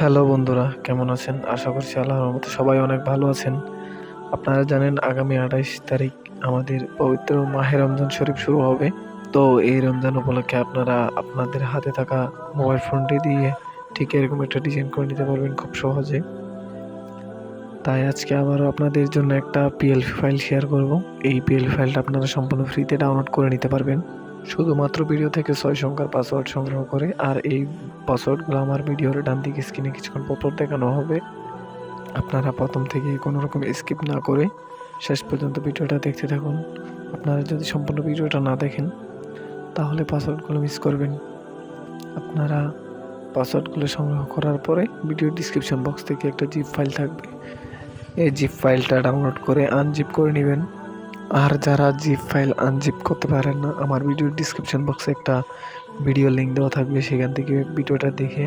Hello বন্ধুরা, কেমন আছেন? আশা করছি আল্লাহর রহমতে সবাই অনেক ভালো আছেন। আপনারা জানেন আগামী আঠাইশ তারিখ আমাদের পবিত্র মাহে রমজান শরীফ শুরু হবে। তো এই রমজান উপলক্ষে আপনারা আপনাদের হাতে থাকা মোবাইল ফোনটি দিয়ে ঠিক এরকম একটা ডিজাইন করে নিতে পারবেন খুব সহজে। তাই আজকে আবারও আপনাদের জন্য একটা পিএলপি ফাইল শেয়ার করব। এই পিএলপি ফাইলটা আপনারা সম্পূর্ণ ফ্রিতে ডাউনলোড করে নিতে পারবেন। শুধুমাত্র ভিডিও থেকে ছয় সংখ্যার পাসওয়ার্ড সংগ্রহ করে আর এই পাসওয়ার্ডগুলো আমার ভিডিওর ডান দিকে স্ক্রিনে কিছুক্ষণ পর দেখানো হবে। আপনারা প্রথম থেকে কোনো রকম স্কিপ না করে শেষ পর্যন্ত ভিডিওটা দেখতে থাকুন। আপনারা যদি সম্পূর্ণ ভিডিওটা না দেখেন, তাহলে পাসওয়ার্ডগুলো মিস করবেন। আপনারা পাসওয়ার্ডগুলো সংগ্রহ করার পরে ভিডিও ডিসক্রিপশন বক্স থেকে একটা জিপ ফাইল থাকবে। এই জিপ ফাইলটা ডাউনলোড করে আনজিপ করে নেবেন। আর যারা জিপ ফাইল আনজিপ করতে পারেন না, আমার ভিডিওর ডিসক্রিপশন বক্সে একটা ভিডিও লিঙ্ক দেওয়া থাকবে, সেখান থেকে ভিডিওটা দেখে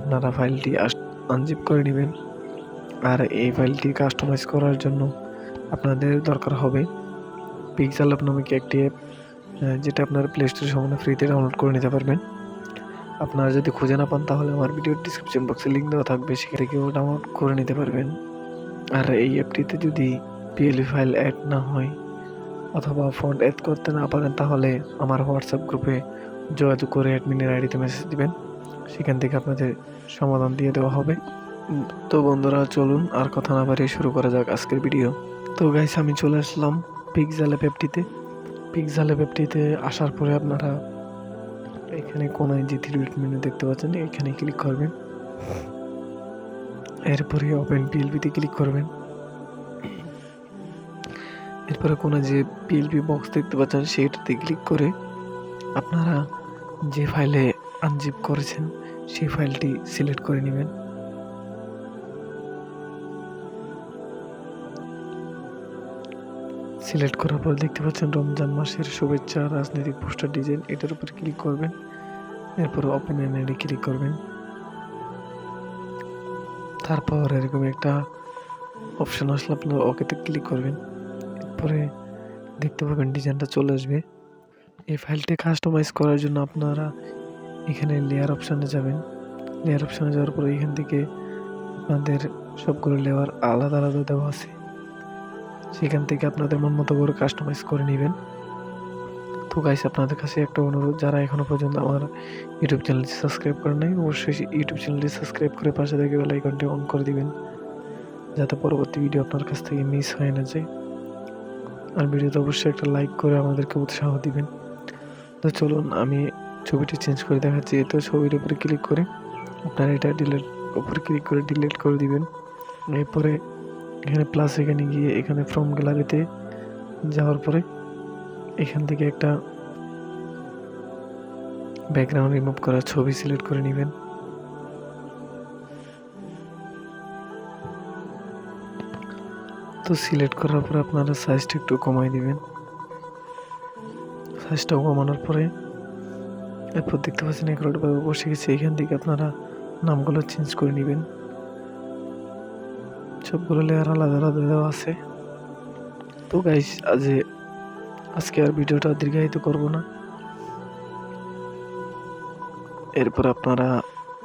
আপনারা ফাইলটি আনজিপ করে নেবেন। আর এই ফাইলটি কাস্টমাইজ করার জন্য আপনাদের দরকার হবে পিক্সেল অ্যাপ নামক একটি অ্যাপ যেটা আপনার প্লে স্টোর সম্বন্ধে ফ্রিতে ডাউনলোড করে নিতে পারবেন। আপনারা যদি খুঁজে না পান, তাহলে আমার ভিডিওর ডিসক্রিপশন বক্সে লিঙ্ক দেওয়া থাকবে, সেখান থেকেও ডাউনলোড করে নিতে পারবেন। আর এই অ্যাপটিতে যদি পিএলই ফাইল অ্যাড না হয় অথবা ফন্ট অ্যাড করতে না পারেন, তাহলে আমার হোয়াটসঅ্যাপ গ্রুপে যোগাযোগ করে অ্যাডমিনের আইডিতে মেসেজ দিবেন। সেখান থেকে আপনাদের সমাধান দিয়ে দেওয়া হবে। তো বন্ধুরা, চলুন আর কথা না বাড়িয়ে শুরু করা যাক আজকের ভিডিও তো গাইস আমি চলে আসলাম পিকজালে অ্যাপটিতে পিকজালে অ্যাপটিতে আসার পরে আপনারা এখানে কোনায় যে থ্রি মেনু দেখতে পাচ্ছেন, এখানে ক্লিক করবেন। এরপরে ওপেন পিএলপিতে ক্লিক করবেন। এরপরে কোনো যে পিএলপি বক্স দেখতে পাচ্ছেন, সেইটাতে ক্লিক করে আপনারা যে ফাইলে আনজিপ করেছেন, সেই ফাইলটি সিলেক্ট করে নেবেন। সিলেক্ট করার পর দেখতে পাচ্ছেন, রমজান মাসের শুভেচ্ছা, রাজনৈতিক পোস্টার ডিজাইন এটার উপর ক্লিক করবেন। এরপর ওপেন এনআইডি ক্লিক করবেন। তারপর এরকম একটা অপশন আসলে আপনার ওকেতে ক্লিক করবেন। এরপরে দেখতে পাবেন ডিজাইনটা চলে আসবে। এই ফাইলটি কাস্টমাইজ করার জন্য আপনারা এখানে লেয়ার অপশানে যাবেন। লেয়ার অপশানে যাওয়ার পরে এখান থেকে আপনাদের সবগুলো লেয়ার আলাদা আলাদা দেওয়া আছে। সেখান থেকে আপনাদের মন মতো করে কাস্টমাইজ করে নেবেন। তো গাইস আপনাদের কাছে একটা অনুরোধ, যারা এখনও পর্যন্ত আমার ইউটিউব চ্যানেলটি সাবস্ক্রাইব করে নাই, অবশ্যই ইউটিউব চ্যানেলটি সাবস্ক্রাইব করে পাশে থেকে বেল আইকনটি অন করে দিবেন। যাতে পরবর্তী ভিডিও আপনার কাছ থেকে মিস হয়ে না যায়। আর ভিডিওতে অবশ্যই একটা লাইক করে আমাদেরকে উৎসাহ দিবেন। তো চলুন, আমি ছবিটি চেঞ্জ করে দেখাচ্ছি। তো ছবির উপরে ক্লিক করে আপনারা এটা ডিলেট উপরে ক্লিক করে ডিলিট করে দিবেন। এরপরে এখানে প্লাস এখানে গিয়ে এখানে ফ্রম গ্যালারিতে যাওয়ার পরে এখান থেকে একটা ব্যাকগ্রাউন্ড রিমুভ করা ছবি সিলেক্ট করে নেবেন। তো সিলেক্ট করার পরে আপনারা সাইজটা একটু কমাই দিবেন। সাইজটা কমানোর পরে এরপর দেখতে পাচ্ছেন এগারোটাভাবে বসে গেছে। এখান থেকে আপনারা নামগুলো চেঞ্জ করে নেবেন। সবগুলো লেয়ার আলাদা আলাদা দেওয়া আছে। তো গাইস আজ আজকে আর ভিডিওটা দীর্ঘায়িত করব না। এরপর আপনারা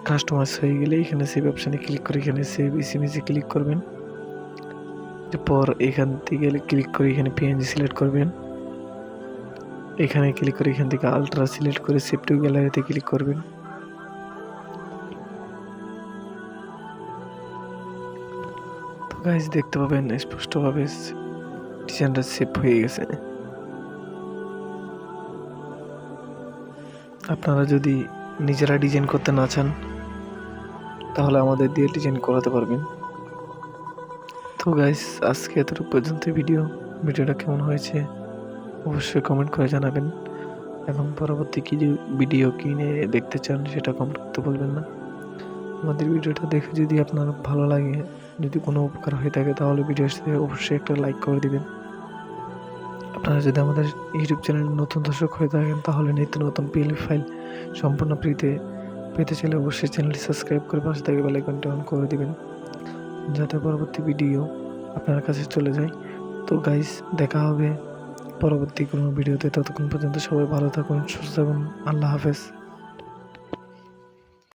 কাস্টমাইজ হয়ে গেলে এখানে সেভ অপশানে ক্লিক করে এখানে সেভ ইসিমেজে ক্লিক করবেন। এরপর এখান থেকে ক্লিক করে এখানে পিএনজি সিলেক্ট করবেন। এখানে ক্লিক করে এখান থেকে আলট্রা সিলেক্ট করে সেভ টু গ্যালারিতে ক্লিক করবেন। তো গাইজ দেখতে পাবেন স্পষ্টভাবে ডিজাইনটা সেভ হয়ে গেছে। আপনারা যদি নিজেরা ডিজাইন করতে না চান, তাহলে আমাদের দিয়ে ডিজাইন করাতে পারবেন। তো গাইস আজকে এতটুকু পর্যন্ত ভিডিও ভিডিওটা কেমন হয়েছে, অবশ্যই কমেন্ট করে জানাবেন। এবং পরবর্তী কি যে ভিডিও কিনে দেখতে চান, সেটা কমেন্ট করতে বলবেন না। আমাদের ভিডিওটা দেখে যদি আপনার ভালো লাগে, যদি কোনো উপকার হয়ে থাকে, তাহলে ভিডিওর সাথে অবশ্যই একটা লাইক করে দিবেন। আপনারা যদি আমাদের ইউটিউব চ্যানেল নতুন দর্শক হয়ে থাকেন, তাহলে নিত্য নতুন পিএলএফ ফাইল সম্পূর্ণ ফ্রিতে পেতে চাইলে অবশ্যই চ্যানেলটি সাবস্ক্রাইব করে পাশে থেকে বেল আইকনটি অন করে দিবেন। যাতে পরবর্তী ভিডিও আপনার কাছে চলে যায়। তো গাইস দেখা হবে পরবর্তী কোনো ভিডিওতে। ততক্ষণ পর্যন্ত সবাই ভালো থাকুন, সুস্থ থাকুন। আল্লাহ হাফেজ।